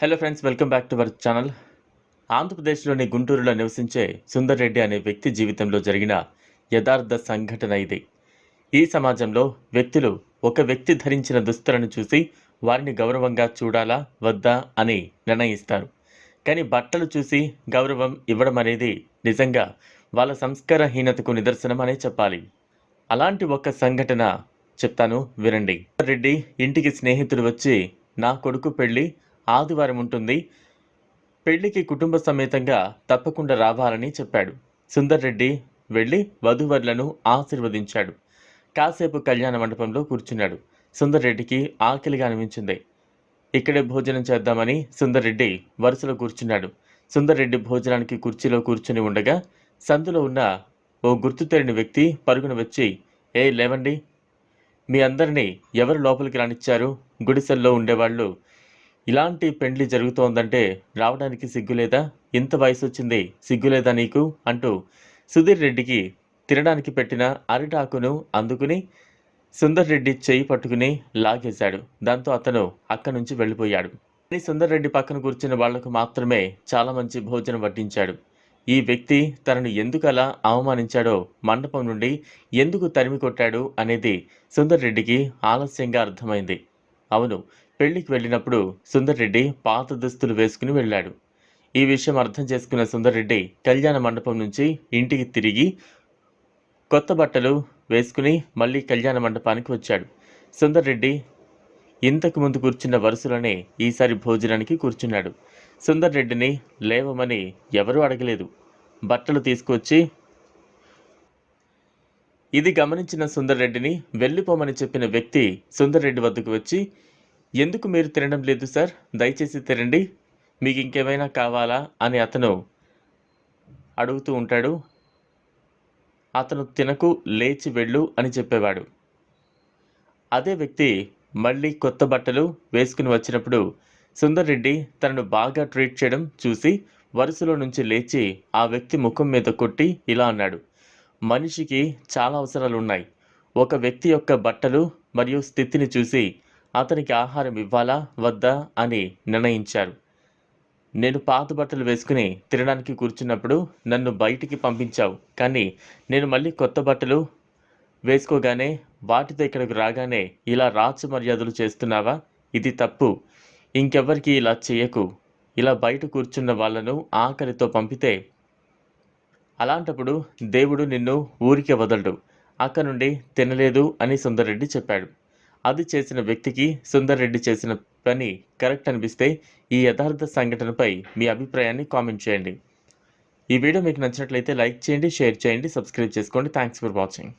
Hello friends welcome back to our channel ఆంధ్రప్రదేశ్లోని గుంటూరులో నివసించే సుందర్ రెడ్డి అనే వ్యక్తి జీవితంలో జరిగిన యథార్థ సంఘటన ఇది. ఈ సమాజంలో వ్యక్తులు ఒక వ్యక్తి ధరించిన దుస్తులను చూసి వారిని గౌరవంగా చూడాలా వద్దా అని నిర్ణయిస్తారు. కానీ బట్టలు చూసి గౌరవం ఇవ్వడం అనేది నిజంగా వాళ్ళ సంస్కారహీనతకు నిదర్శనం అనే చెప్పాలి. అలాంటి ఒక సంఘటన చెప్తాను వినండి. రెడ్డి ఇంటికి స్నేహితుడు వచ్చి నా కొడుకు పెళ్ళి ఆదివారం ఉంటుంది. పెళ్ళికి కుటుంబ సమేతంగా తప్పకుండా రావాలని చెప్పాడు. సుందర్ రెడ్డి వెళ్ళి వధూవరులను ఆశీర్వదించాడు. కాసేపు కళ్యాణ మండపంలో కూర్చున్నాడు. సుందర్ రెడ్డికి ఆకలిగా అనిపించింది. ఇక్కడే భోజనం చేద్దామని సుందర్ రెడ్డి వరుసలో కూర్చున్నాడు. సుందర్ రెడ్డి భోజనానికి కుర్చీలో కూర్చుని ఉండగా సందులో ఉన్న ఓ గుర్తు తెలియని వ్యక్తి పరుగున వచ్చి ఏ లేవండి. మీ అందరినీ ఎవరు లోపలికి రానిచ్చారు? గుడిసెల్లో ఉండేవాళ్ళు ఇలాంటి పెండ్లి జరుగుతోందంటే రావడానికి సిగ్గులేదా? ఇంత వయసు వచ్చింది సిగ్గులేదా నీకు? అంటూ సుధీర్ రెడ్డికి తినడానికి పెట్టిన అరిటాకును అందుకుని సుందర్ రెడ్డి చేయి పట్టుకుని లాగేశాడు. దాంతో అతను అక్కడి నుంచి వెళ్ళిపోయాడు. కానీ సుందర్ రెడ్డి పక్కన కూర్చున్న వాళ్ళకు మాత్రమే చాలా మంచి భోజనం వడ్డించాడు. ఈ వ్యక్తి తనను ఎందుకు అలా అవమానించాడో మండపం నుండి ఎందుకు తరిమి కొట్టాడు అనేది సుందర్ రెడ్డికి ఆలస్యంగా అర్థమైంది. అవును పెళ్ళికి వెళ్ళినప్పుడు సుందర్ రెడ్డి పాత దుస్తులు వేసుకుని వెళ్ళాడు. ఈ విషయం అర్థం చేసుకున్న సుందర్ రెడ్డి కళ్యాణ మండపం నుంచి ఇంటికి తిరిగి కొత్త బట్టలు వేసుకుని మళ్ళీ కళ్యాణ మండపానికి వచ్చాడు. సుందర్ రెడ్డి ఇంతకు ముందు కూర్చున్న వరుసలోనే ఈసారి భోజనానికి కూర్చున్నాడు. సుందర్ రెడ్డిని లేవమని ఎవరూ అడగలేదు. బట్టలు తీసుకొచ్చి ఇది గమనించిన సుందర్ రెడ్డిని వెళ్ళిపోమని చెప్పిన వ్యక్తి సుందర్ రెడ్డి వద్దకు వచ్చి ఎందుకు మీరు తినడం లేదు సార్? దయచేసి తినండి. మీకు ఇంకేమైనా కావాలా? అని అతను అడుగుతూ ఉంటాడు. అతను తినకు లేచి వెళ్ళు అని చెప్పేవాడు. అదే వ్యక్తి మళ్ళీ కొత్త బట్టలు వేసుకుని వచ్చినప్పుడు సుందర్ రెడ్డి తనను బాగా ట్రీట్ చేయడం చూసి వరుసలో నుంచి లేచి ఆ వ్యక్తి ముఖం మీద కొట్టి ఇలా అన్నాడు. మనిషికి చాలా అవసరాలు ఉన్నాయి ఒక వ్యక్తి యొక్క బట్టలు మరియు స్థితిని చూసి అతనికి ఆహారం ఇవ్వాలా వద్దా అని నిర్ణయించారు. నేను పాత బట్టలు వేసుకుని తినడానికి కూర్చున్నప్పుడు నన్ను బయటికి పంపించావు కానీ నేను మళ్ళీ కొత్త బట్టలు వేసుకోగానే వాటితో ఇక్కడికి రాగానే ఇలా రాచ మర్యాదలు చేస్తున్నావా? ఇది తప్పు. ఇంకెవ్వరికి ఇలా చేయకు. ఇలా బయట కూర్చున్న వాళ్ళను ఆకలితో పంపితే అలాంటప్పుడు దేవుడు నిన్ను ఊరికే వదలడు. అక్క నుండి తినలేదు అని సుందర్రెడ్డి చెప్పాడు. అది చేసిన వ్యక్తికి సుందర్రెడ్డి చేసిన పని కరెక్ట్ అనిపిస్తే ఈ యథార్థ సంఘటనపై మీ అభిప్రాయాన్ని కామెంట్ చేయండి. ఈ వీడియో మీకు నచ్చినట్లయితే లైక్ చేయండి షేర్ చేయండి సబ్స్క్రైబ్ చేసుకోండి. Thanks for watching